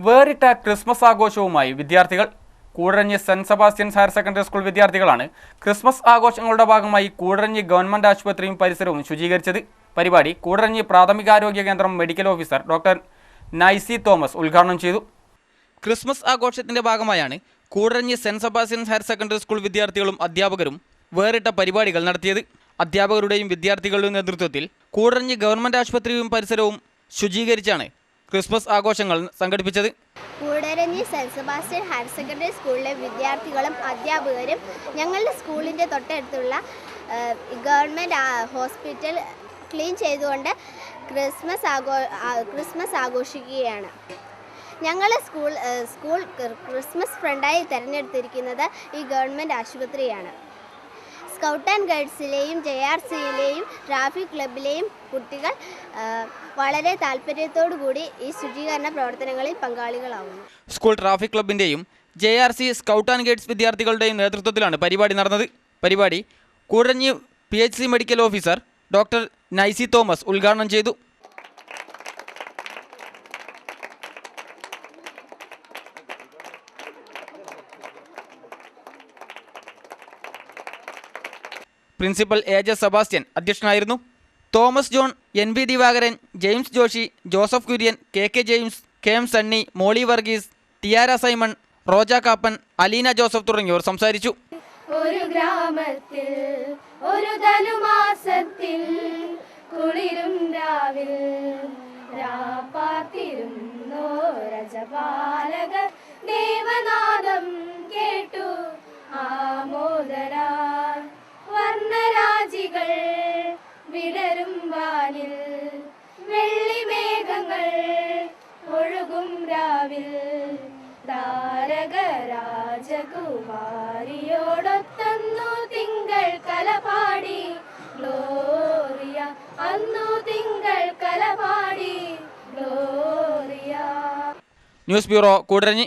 വേറിട്ട ക്രിസ്മസ് ആഘോഷവുമായി വിദ്യാർത്ഥികൾ Koodaranji saint Sebastian's higher secondary school വിദ്യാർത്ഥികളാണ് ക്രിസ്മസ് ആഘോഷങ്ങളുടെ ഭാഗമായി കൂടരഞ്ഞി ഗവൺമെന്റ് ആശുപത്രിയും പരിസരവും ശുചീകരിച്ചത്. പരിപാടി കൂടരഞ്ഞി പ്രാഥമികാരോഗ്യ കേന്ദ്രം medical officer doctor Naisy Thomas ഉദ്ഘാടനം ചെയ്തു. ക്രിസ്മസ് ആഘോഷത്തിന്റെ ഭാഗമായാണ് Koodaranji saint Sebastian's higher secondary school വിദ്യാർത്ഥികളും അധ്യാപകരും വേറിട്ട പരിപാടികൾ നടത്തിയത്. അധ്യാപകരുടെയും വിദ്യാർത്ഥികളുടെയും നേതൃത്വത്തിൽ കൂടരഞ്ഞി ഗവൺമെന്റ് ആശുപത്രിയും പരിസരവും ശുചീകരിച്ചാണ് ക്രിസ്മസ് ആഘോഷങ്ങൾ സംഘടിപ്പിച്ചത് Koodaranji saint Sebastian higher secondary സ്കൂളിലെ വിദ്യാർത്ഥികളും അധ്യാപകരും ഞങ്ങളുടെ സ്കൂളിന്റെ തൊട്ടടുത്തുള്ള ഗവൺമെന്റ് ഹോസ്പിറ്റൽ ക്ലീൻ ചെയ്തുകൊണ്ട് ക്രിസ്മസ് ആഘോ ക്രിസ്മസ് ആഘോഷിക്കുകയാണ്. ഞങ്ങൾ സ്കൂൾ സ്കൂൾ ക്രി- ക്രിസ്മസ് ഫ്രണ്ടായി തിരഞ്ഞെടുത്തിരിക്കുന്നത് ഈ ഗവൺമെന്റ് ആശുപത്രിയാണ്. സ്കൗട്ട് ആൻഡ് ഗൈഡ്സിലെയും ജെ ആർ സിയിലെയും ട്രാഫിക് ക്ലബിലെയും കുട്ടികൾ വളരെ താല്പര്യത്തോടു കൂടി ഈ ശുചീകരണ പ്രവർത്തനങ്ങളിൽ പങ്കാളികളാവുന്നു. School traffic ക്ലബിന്റെയും J R C scout and guides വിദ്യാർത്ഥികളുടെയും നേതൃത്വത്തിലാണ് പരിപാടി നടന്നത്. പരിപാടി Koodaranji P H C medical officer doctor Naisy Thomas ഉദ്ഘാടനം ചെയ്തു. പ്രിൻസിപ്പൽ എ ജെ സെബാസ്റ്റ്യൻ അധ്യക്ഷനായിരുന്നു. Thomas John N V Divakaran James Joshy Joseph Kurian K K James K M Sunny Molly Varghese Tiara Simon Roja Kappan Aleena Joseph തുടങ്ങിയവർ സംസാരിച്ചു. ഒരു ഗ്രാമത്തിൽ ഒരു ധനുമാസത്തിൽ കുളിരും രാവിൽ രാപ്പാത്തിരുന്നോ രജപാലക രാജകുമാരിയോടൊത്തന്നു തിങ്കൾ കലപാടി ഗ്ലോറിയ അന്നു തിങ്കൾ കലപാടി ഗ്ലോറിയ. News bureau Koodaranji.